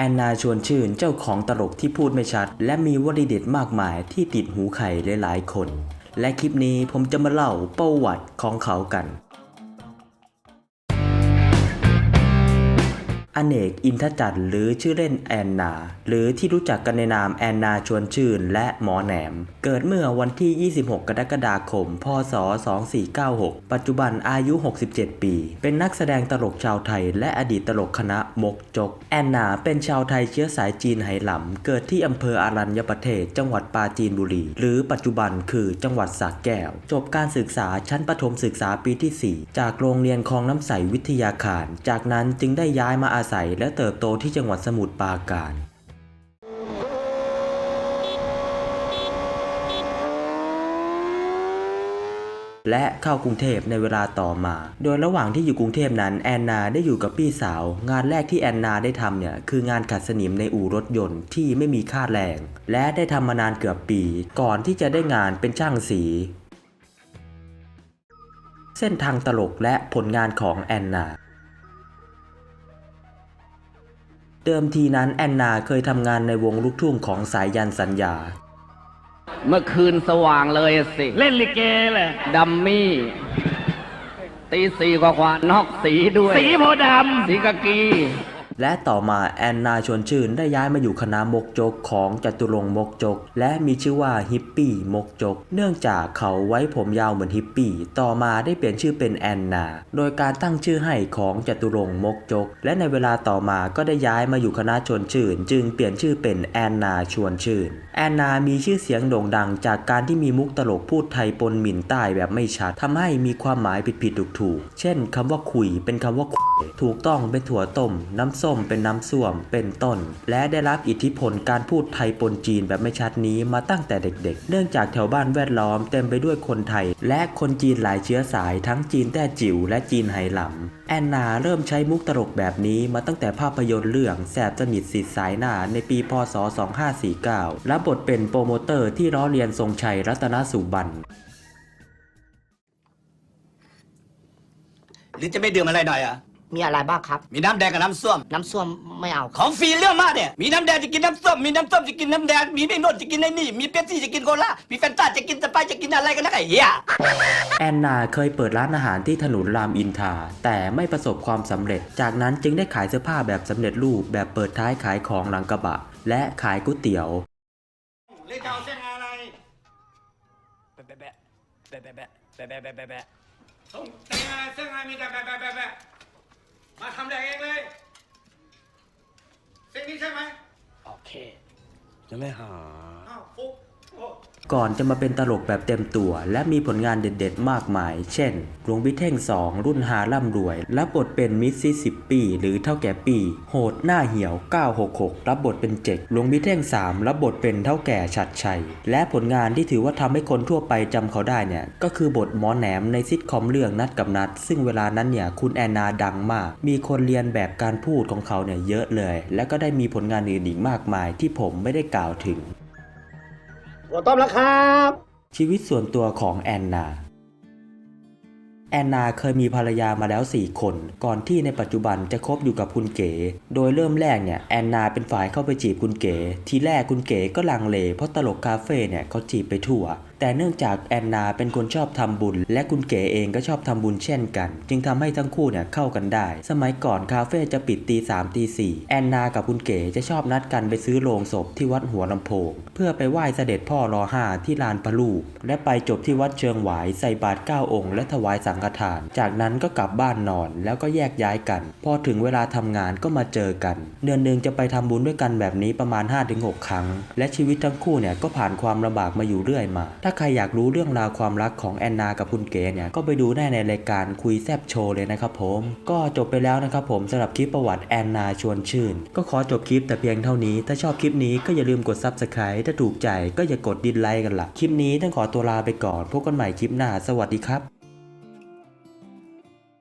แอนนาชวนชื่นเจ้าของตลกที่พูดไม่ชัด และมีวลีเด็ดมากมายที่ติดหูไข่หลายๆคน และคลิปนี้ผมจะมาเล่าประวัติของเขากัน อเนกอินทจันทร์หรือชื่อเล่นแอนนา หรือที่รู้จักกันในนามแอนนาชวนชื่นและหมอแหนม เกิดเมื่อวันที่ 26 กรกฎาคม พศ 2496 ปัจจุบันอายุ 67 ปี เป็นนักแสดงตลกชาวไทย และอดีตตลกคณะมกจก แอนนาเป็นชาวไทยเชื้อสายจีนไหหลำ เกิดที่อำเภออารัญญประเทศ จังหวัดปราจีนบุรี หรือปัจจุบันคือจังหวัดสระแก้ว จบการศึกษาชั้นประถมศึกษาปีที่ 4 จากโรงเรียนคลองน้ำใสวิทยาคาร จากนั้นจึงได้ย้ายมาอาศัยและเติบโตที่จังหวัดสมุทรปราการและเข้ากรุงเทพในเวลาต่อมา โดยระหว่างที่อยู่กรุงเทพนั้นแอนนาได้อยู่กับพี่สาว งานแรกที่แอนนาได้ทำเนี่ยคืองานขัดสนิมในอู่รถยนต์ที่ไม่มีค่าแรง และได้ทำมานานเกือบปี ก่อนที่จะได้งานเป็นช่างสี เส้นทางตลกและผลงานของแอนนา เดิมทีนั้นแอนนาเคยทำงานในวงลูกทุ่งของสายยันสัญญา เมื่อคืนสว่างเลยอะสิ เล่นลิเกแหละดัมมี่ ตีสี่กว่ากว่านอกสีด้วย สีโพธิ์ดสีกากี และต่อมาแอนนาชวนชื่นได้ย้ายมาอยู่คณะมกจกของจตุรงมกจก และมีชื่อว่าฮิปปี้มกจก เนื่องจากเขาไว้ผมยาวเหมือนฮิปปี้ ต่อมาได้เปลี่ยนชื่อเป็นแอนนา โดยการตั้งชื่อให้ของจตุรงมกจก และในเวลาต่อมาก็ได้ย้ายมาอยู่คณะชวนชื่น จึงเปลี่ยนชื่อเป็นแอนนาชวนชื่น แอนนามีชื่อเสียงโด่งดังจากการที่มีมุกตลกพูดไทยปนหมิ่นใต้แบบไม่ชัดทำให้มีความหมายผิดๆถูกๆ เช่นคำว่าคุยเป็นคำว่า ถูกต้องเป็นถั่วต้ม น้ำส้มเป็นน้ำส้วมเป็นต้น และได้รับอิทธิพลการพูดไทยปนจีนแบบไม่ชัดนี้มาตั้งแต่เด็กๆ เนื่องจากแถวบ้านแวดล้อมเต็มไปด้วยคนไทย และคนจีนหลายเชื้อสายทั้งจีนแต้จิ๋วและจีนไหหลำแอนนาเริ่มใช้มุกตลกแบบนี้มาตั้งแต่ภาพยนตร์เรื่องแสบสนิทสิทธิ์สายหน้าในปีพศ 2549รับบทเป็นโปรโมเตอร์ที่ล้อเลียนทรงชัยรัตนสุบันหรือจะไม่ดื่มอะไรหน่อยอะ มีอะไรบ้างครับ มีน้ำแดงกับน้ำส้วมน้ำส้วมไม่เอาของฟรีเรื่องมากเนี่ย มีน้ำแดงจะกินน้ำส้ม มีน้ำส้มจะกินน้ำแดง มีไม่นวดจะกินไอ้นี่ มีเป๊ปซี่จะกินโคลามีแฟนตาจะกินสไปร์จะกินอะไรกันนะไอ้เหี้ย แอนนาเคยเปิดร้านอาหารที่ถนนรามอินทราแต่ไม่ประสบความสำเร็จ จากนั้นจึงได้ขายเสื้อผ้าแบบสำเร็จรูปแบบเปิดท้ายขายของหลังกระบะ และขายก๋วยเตี๋ยว เล่นเจ้าเส้นอะไรแบะแบะแบะแบะแบะแบะแบะแบะแบะแบะแบะต้องเต้นอะไรเส้นอะไรมีแต่แบะแบะแบะแบะ มาทำแดงเองเลยเส้นนี้ใช่ไหม โอเคอ้าวฟุกโอ้ ก่อนจะมาเป็นตลกแบบเต็มตัว และมีผลงานเด็ดๆ มากมาย เช่น หลวงพี่เท่ง 2 รุ่นหาร่ำรวย รับบทเป็นมิสซิสซิปปีหรือเท่าแก่ปี โหดหน้าเหี่ยว 966 รับบทเป็นเจกหลวงพี่เท่ง 3 รับบทเป็นเท่าแก่ฉัดชัย และผลงานที่ถือว่าทำให้คนทั่วไปจำเขาได้เนี่ย ก็คือบทหมอแหนมในซิทคอมเรื่องนัดกับนัด ซึ่งเวลานั้นเนี่ยคุณแอนนาดังมาก มีคนเรียนแบบการพูดของเขาเนี่ยเยอะเลย และก็ได้มีผลงานอื่นอีกมากมายที่ผมไม่ได้กล่าวถึง หัวต้มแล้วครับ ชีวิตส่วนตัวของแอนนา แอนนาเคยมีภรรยามาแล้ว 4 คน ก่อนที่ในปัจจุบันจะคบอยู่กับคุณเก๋ โดยเริ่มแรกเนี่ยแอนนาเป็นฝ่ายเข้าไปจีบคุณเก๋ ทีแรกคุณเก๋ก็ลังเลเพราะตลกคาเฟ่เนี่ยเขาจีบไปทั่ว แต่เนื่องจากแอนนาเป็นคนชอบทำบุญ และคุณเก๋เองก็ชอบทำบุญเช่นกัน จึงทำให้ทั้งคู่เนี่ยเข้ากันได้ สมัยก่อนคาเฟ่จะปิดตีสามตีสี่แอนนากับคุณเก๋จะชอบนัดกันไปซื้อโลงศพที่วัดหัวลำโพง เพื่อไปไหว้เสด็จพ่อรอห้าที่ลานพระลูกและไปจบที่วัดเชิงหวายใส่บาตรเก้าองค์ และถวายสังฆทาน จากนั้นก็กลับบ้านนอน แล้วก็แยกย้ายกัน พอถึงเวลาทำงานก็มาเจอกัน เดือนหนึ่งจะไปทำบุญด้วยกันแบบนี้ประมาณ 5-6 ครั้ง และชีวิตทั้งคู่เนี่ยก็ผ่านความลำบากมาอยู่เรื่อยมาถ้าาใครอยากรู้เรื่องราวความรักของแอนนากับคุณเก๋เนี่ยก็ไปดูได้ในรายการคุยแซบโชว์เลยนะครับผม ก็จบไปแล้วนะครับผมสำหรับคลิปประวัติแอนนาชวนชื่น ก็ขอจบคลิปแต่เพียงเท่านี้ ถ้าชอบคลิปนี้ก็อย่าลืมกด subscribe ถ้าถูกใจก็อย่ากดดิสไลค์กันล่ะคลิปนี้ต้องขอตัวลาไปก่อนพบกันใหม่คลิปหน้าสวัสดีครับ